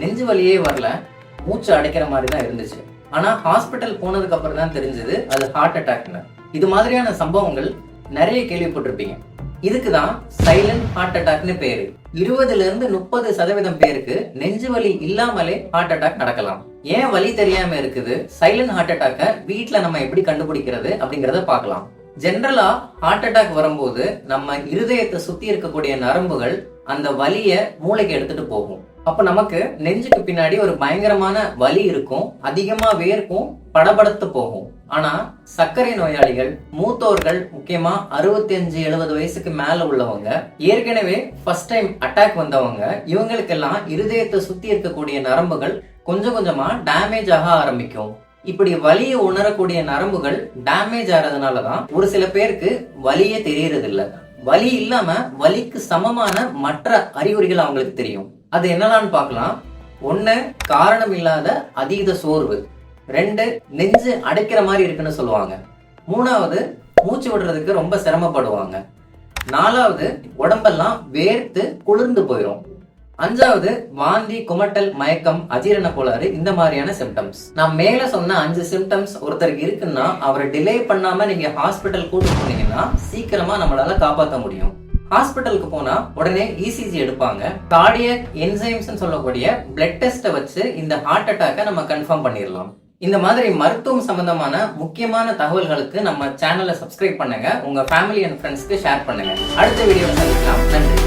நெஞ்சு வலியே வரல மூச்சு அடைக்கிற மாதிரி தான் இருந்துச்சு. ஆனா ஹாஸ்பிட்டல் போனதுக்கு அப்புறம் தான் தெரிஞ்சது அது ஹார்ட் அட்டாக்னு இது மாதிரியான சம்பவங்கள் நிறைய கேள்விப்பட்டிருப்பீங்க. இதுக்கு தான் சைலண்ட் ஹார்ட் அட்டாக்னு பேரு. இருபதுல இருந்து முப்பது சதவீதம் பேருக்கு நெஞ்சு வலி இல்லாமலே ஹார்ட் அட்டாக் நடக்கலாம். ஏன் வலி தெரியாம இருக்குது? சைலண்ட் ஹார்ட் அட்டாக்க வீட்ல நம்ம எப்படி கண்டுபிடிக்கிறது அப்படிங்கறத பார்க்கலாம். ஜென்ரலா ஹார்ட் அட்டாக் வரும்போது நம்ம இருதயத்தை சுத்தி இருக்கக்கூடிய நரம்புகள் அந்த வலிய மூளைக்கு எடுத்துட்டு போகும். அப்ப நமக்கு நெஞ்சுக்கு பின்னாடி ஒரு பயங்கரமான வலி இருக்கும் அதிகமா வேர்க்கும் படபடத்து போகும். ஆனா சர்க்கரை நோயாளிகள் மூத்தோர்கள் முக்கியமா அறுபத்தி அஞ்சு எழுபது வயசுக்கு மேல உள்ளவங்க ஏற்கனவே ஃபர்ஸ்ட் டைம் அட்டாக் வந்தவங்க இவங்களுக்கெல்லாம் இருதயத்தை சுத்தி இருக்கக்கூடிய நரம்புகள் கொஞ்சம் கொஞ்சமா டேமேஜ் ஆக ஆரம்பிக்கும். இப்படி வலியை உணரக்கூடிய நரம்புகள் டேமேஜ் ஆகிறதுனால தான் ஒரு சில பேருக்கு வலியே தெரியறது இல்லை வலி இல்லாம வலிக்கு சமமான மற்ற அறிகுறிகள் அவங்களுக்கு தெரியும். அது என்னலான்னு பார்க்கலாம். ஒன்று காரணம் இல்லாத அதீத சோர்வு. ரெண்டு நெஞ்சு அடைக்கிற மாதிரி இருக்குன்னு சொல்லுவாங்க. மூணாவது மூச்சு விடுறதுக்கு ரொம்ப சிரமப்படுவாங்க. நாலாவது உடம்பெல்லாம் வேர்த்து குளிர்ந்து போயிடும் அஞ்சாவது வாந்தி குமட்டல் மயக்கம் அஜீரண கோளாறு இந்த மாதிரியான சிம்டம்ஸ் நான் மேல சொன்ன அஞ்சு சிம்டம்ஸ் ஒருத்தருக்கு இருக்குன்னா அவரை டிலே பண்ணாம நீங்க ஹாஸ்பிட்டல் கூட்டு போனீங்கன்னா சீக்கிரமா நம்மளால காப்பாற்ற முடியும். ஹாஸ்பிட்டலுக்கு போனா உடனே இசிஜி எடுப்பாங்க. கார்டியக் என்சைம்ஸ் சொல்லக்கூடிய பிளட் டெஸ்ட்டை வச்சு இந்த ஹார்ட் அட்டாக்கை நம்ம கன்ஃபார்ம் பண்ணிடலாம். இந்த மாதிரி மருத்துவம் சம்பந்தமான முக்கியமான தகவல்களுக்கு நம்ம சேனலை சப்ஸ்கிரைப் பண்ணுங்க. உங்க ஃபேமிலி அண்ட் ஃப்ரெண்ட்ஸ்க்கு ஷேர் பண்ணுங்க. அடுத்த வீடியோவில் சந்திக்கலாம். நன்றி.